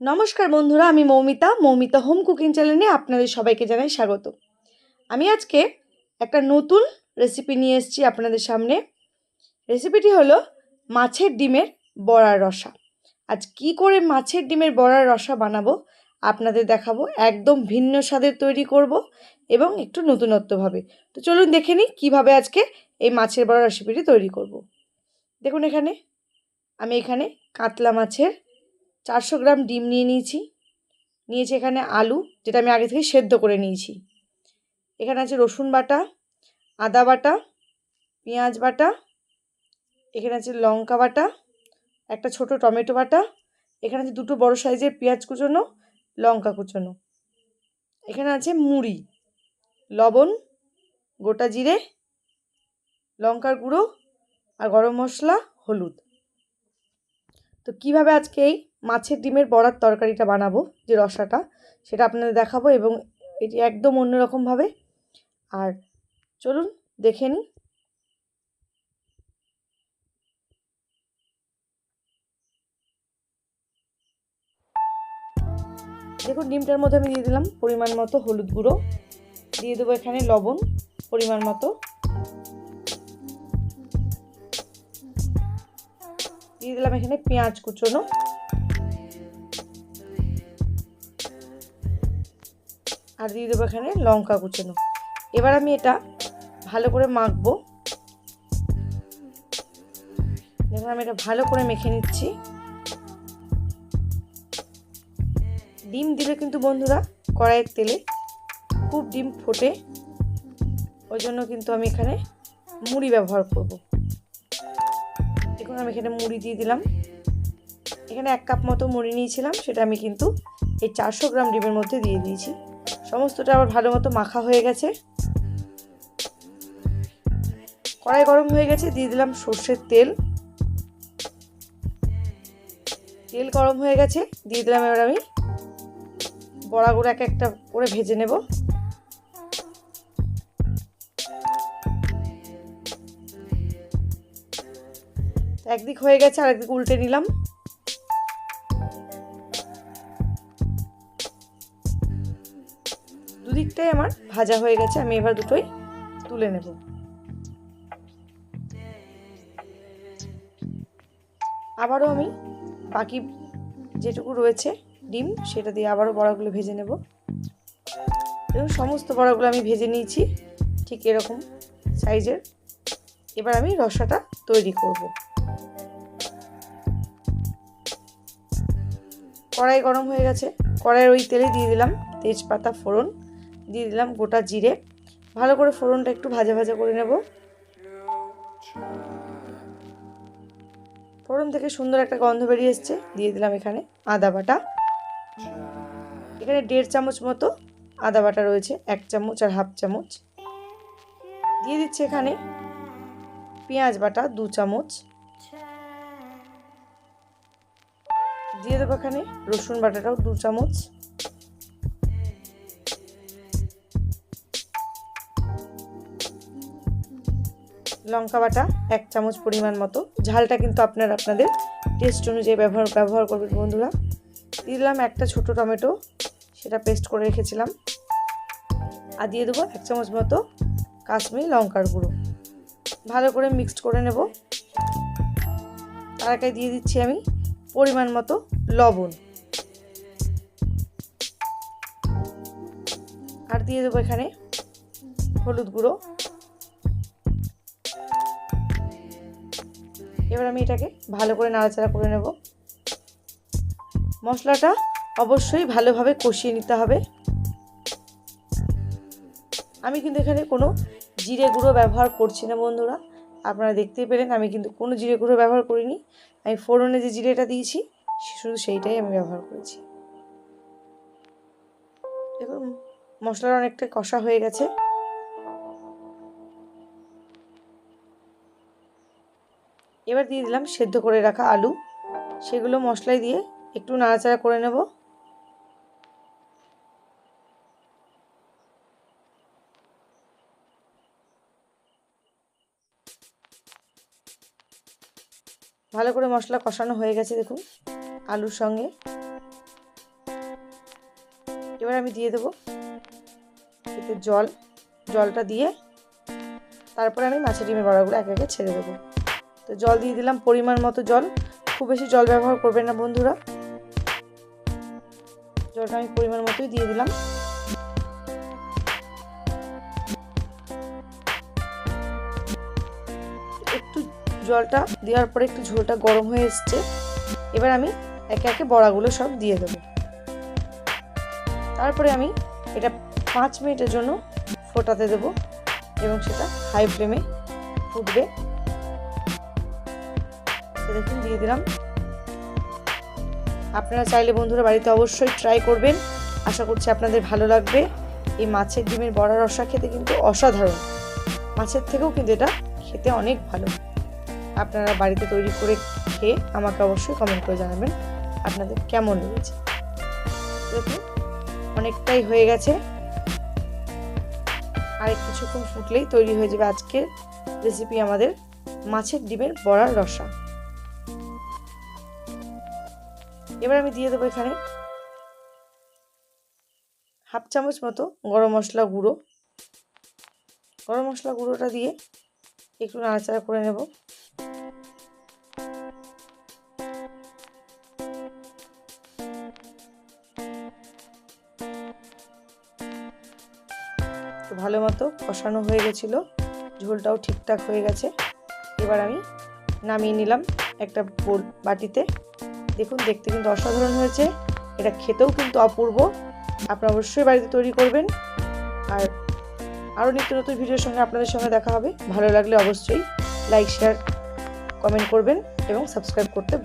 নমস্কার বন্ধুরা, আমি মৌমিতা মৌমিতা হোম কুকিং চ্যানেলে আপনাদের সবাইকে জানাই স্বাগত। আমি আজকে একটা নতুন রেসিপি নিয়ে এসেছি আপনাদের সামনে। রেসিপিটি হলো মাছের ডিমের বড়ার রসা। আজ কি করে মাছের ডিমের বড়ার রসা বানাবো আপনাদের দেখাবো। একদম ভিন্ন স্বাদের তৈরি করব এবং একটু নতুনত্বভাবে। তো চলুন দেখে নিই কীভাবে আজকে এই মাছের বড়া রেসিপিটি তৈরি করব। দেখুন এখানে, আমি এখানে কাতলা মাছের চারশো গ্রাম ডিম নিয়ে নিয়েছি। নিয়েছি এখানে আলু, যেটা আমি আগে থেকে সেদ্ধ করে নিয়েছি। এখানে আছে রসুন বাটা, আদা বাটা, পেঁয়াজ বাটা, এখানে আছে লঙ্কা বাটা, একটা ছোট টমেটো বাটা, এখানে আছে দুটো বড় সাইজের পেঁয়াজ কুচোনো, লঙ্কা কুচোনো। এখানে আছে মুড়ি, লবণ, গোটা জিরে, লঙ্কার গুঁড়ো আর গরম মশলা, হলুদ। তো কীভাবে আজকে এই মাছের ডিমের বড়ার তরকারিটা বানাবো, যে রসাটা, সেটা আপনাদের দেখাবো এবং এটি একদম অন্যরকমভাবে আর চলুন, দেখে নিই। দেখুন, ডিমটার মধ্যে আমি দিয়ে দিলাম পরিমাণ মতো হলুদ গুঁড়ো। দিয়ে দেবো এখানে লবণ, পরিমাণ মতো। দিয়ে দিলাম এখানে পেঁয়াজ কুচোনো। আর দিয়ে দেবো এখানে লঙ্কা কুচোনো। এবার আমি এটা ভালো করে মাখবো। দেখুন আমি এটা ভালো করে মেখে নিচ্ছি। ডিম দিলে কিন্তু বন্ধুরা কড়াইয়ের তেলে। খুব ডিম ফোটে। ওই জন্য কিন্তু আমি এখানে মুড়ি ব্যবহার করব। দেখুন আমি এখানে মুড়ি দিয়ে দিলাম। এখানে এক কাপ মতো মুড়ি নিয়েছিলাম, সেটা আমি কিন্তু এই চারশো গ্রাম ডিমের মধ্যে দিয়ে দিয়েছি। সমস্তটা আবার ভালো মতো মাখা হয়ে গেছে। কড়াই গরম হয়ে গেছে, দিয়ে দিলাম সর্ষের তেল। তেল গরম হয়ে গেছে, দিয়ে দিলাম এবার আমি বড়াগুলো এক একটা করে ভেজে নেব। একদিক হয়ে গেছে আর একদিক উল্টে নিলাম। দুদিকটাই আমার ভাজা হয়ে গেছে, আমি এবার দুটোই তুলে নেব। আবারও আমি বাকি যেটুকু রয়েছে ডিম, সেটা দিয়ে আবারও বড়াগুলো ভেজে নেব। এবং সমস্ত বড়াগুলো আমি ভেজে নিয়েছি, ঠিক এরকম সাইজের। এবার আমি রসাটা তৈরি করব। কড়াই গরম হয়ে গেছে, কড়াইয়ের ওই তেলে দিয়ে দিলাম তেজপাতা ফোড়ন। দিয়ে দিলাম গোটা জিরে। ভালো করে ফোড়নটা একটু ভাজা ভাজা করে নেব। ফোড়ন থেকে সুন্দর একটা গন্ধ বেরিয়ে এসছে। দিয়ে দিলাম এখানে আদা বাটা। এখানে দেড় চামচ মতো আদা বাটা রয়েছে, এক চামচ আর হাফ চামচ। দিয়ে দিচ্ছি এখানে পেঁয়াজ বাটা দু চামচ। দিয়ে দেবো এখানে রসুন বাটাটাও দু চামচ। লঙ্কা বাটা এক চামচ পরিমাণ মতো। ঝালটা কিন্তু আপনার আপনাদের টেস্ট অনুযায়ী ব্যবহার ব্যবহার করবেন বন্ধুরা। দিলাম একটা ছোটো টমেটো, সেটা পেস্ট করে রেখেছিলাম। আর দিয়ে দেবো এক চামচ মতো কাশ্মীরি লঙ্কার গুঁড়ো। ভালো করে মিক্সড করে নেব। তার দিয়ে দিচ্ছি আমি পরিমাণ মতো লবণ। আর দিয়ে দেবো এখানে হলুদ গুঁড়ো। এবার আমি এটাকে ভালো করে নাড়াচাড়া করে নেব। মশলাটা অবশ্যই ভালোভাবে কষিয়ে নিতে হবে। আমি কিন্তু এখানে কোনো জিরে গুঁড়ো ব্যবহার করছি না, বন্ধুরা। আপনারা দেখতেই পেলেন, আমি কিন্তু কোনো জিরে গুঁড়ো ব্যবহার করিনি। আমি ফোড়নে যে জিরেটা দিয়েছি শুধু সেইটাই আমি ব্যবহার করেছি। দেখুন মশলার অনেকটা কষা হয়ে গেছে। এবার দিয়ে দিলাম সেদ্ধ করে রাখা আলু। সেগুলো মশলায় দিয়ে একটু নাড়াচাড়া করে নেব। ভালো করে মশলা কষানো হয়ে গেছে দেখুন আলুর সঙ্গে। এবার আমি দিয়ে দেবো এতে জল। জলটা দিয়ে তারপরে আমি মাছের ডিমের বড়াগুলো একে একে ছেড়ে দেবো। তো জল দিয়ে দিলাম পরিমাণ মতো জল। খুব বেশি জল ব্যবহার করবেন না বন্ধুরা। জলটা আমি পরিমাণ মতোই দিয়ে দিলাম। একটু জলটা দেওয়ার পরে একটু ঝোলটা গরম হয়ে এসছে। এবার আমি একে একে বড়াগুলো সব দিয়ে দেবো। তারপরে আমি এটা পাঁচ মিনিটের জন্য ফোটাতে দেবো এবং সেটা হাই ফ্লেমে ফুটবে। দেখুন দিয়ে দিলাম। আপনারা চাইলে বন্ধুরা বাড়িতে অবশ্যই ট্রাই করবেন। আশা করছি আপনাদের ভালো লাগবে। এই মাছের ডিমের বড়া রসা খেতে কিন্তু অসাধারণ। মাছের থেকেও কিন্তু এটা খেতে অনেক ভালো। আপনারা বাড়িতে তৈরি করে খেয়ে আমাকে অবশ্যই কমেন্ট করে জানাবেন, আপনাদের কেমন লেগেছে। দেখুন, অনেকটাই হয়ে গেছে। আর কিছুক্ষণ ফুটলেই তৈরি হয়ে যাবে আজকের রেসিপি আমাদের মাছের ডিমের বড়ার রসা। এবার আমি দিয়ে দেবো এখানে হাফ চামচ মতো গরম মশলা গুঁড়ো। গরম মশলা গুঁড়োটা দিয়ে একটু নাড়াচাড়া করে নেব। ভালো মতো কষানো হয়ে গেছিল, ঝোলটাও ঠিকঠাক হয়ে গেছে। এবার আমি নামিয়ে নিলাম একটা বাটিতে। দেখুন, দেখতে কিন্তু অসাধারণ হয়েছে। এটা খেতেও কিন্তু অপূর্ব। আপনারা অবশ্যই বাড়িতে তৈরি করবেন। আর আরও নিত্য নতুন ভিডিওর সঙ্গে আপনাদের সঙ্গে দেখা হবে। ভালো লাগলে অবশ্যই লাইক, শেয়ার, কমেন্ট করবেন এবং সাবস্ক্রাইব করতে